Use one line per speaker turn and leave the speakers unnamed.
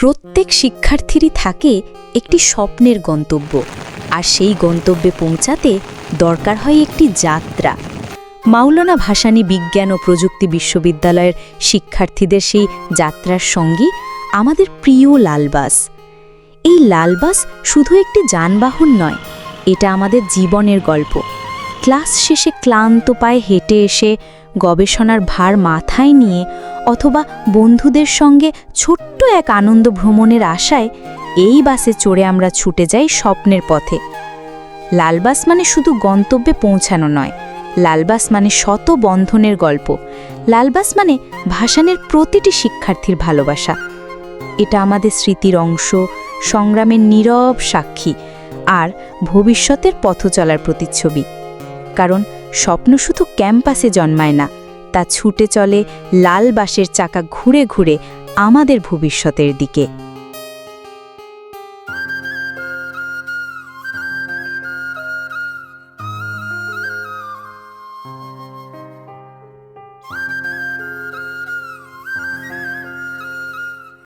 প্রত্যেক শিক্ষার্থীরই থাকে একটি স্বপ্নের গন্তব্য আর সেই গন্তব্যে পৌঁছাতে দরকার হয় একটি যাত্রা মাওলানা ভাসানী বিজ্ঞান ও প্রযুক্তি বিশ্ববিদ্যালয়ের শিক্ষার্থীদের সেই যাত্রার সঙ্গী আমাদের প্রিয় লালবাস এই লালবাস শুধু একটি যানবাহন নয় এটা আমাদের জীবনের গল্প ক্লাস শেষে ক্লান্ত পায়ে হেঁটে এসে গবেষণার ভার মাথায় নিয়ে অথবা বন্ধুদের সঙ্গে ছোট্ট এক আনন্দ ভ্রমণের আশায় এই বাসে চড়ে আমরা ছুটে যাই স্বপ্নের পথে লালবাস মানে শুধু গন্তব্যে পৌঁছানো নয় লালবাস মানে শত বন্ধনের গল্প লালবাস মানে ভাসানের প্রতিটি শিক্ষার্থীর ভালোবাসা এটা আমাদের স্মৃতির অংশ সংগ্রামের নীরব সাক্ষী আর ভবিষ্যতের পথ চলার প্রতিচ্ছবি কারণ স্বপ্ন শুধু ক্যাম্পাসে জন্মায় না তা ছুটে চলে লাল বাসের চাকা ঘুরে ঘুরে আমাদের ভবিষ্যতের দিকে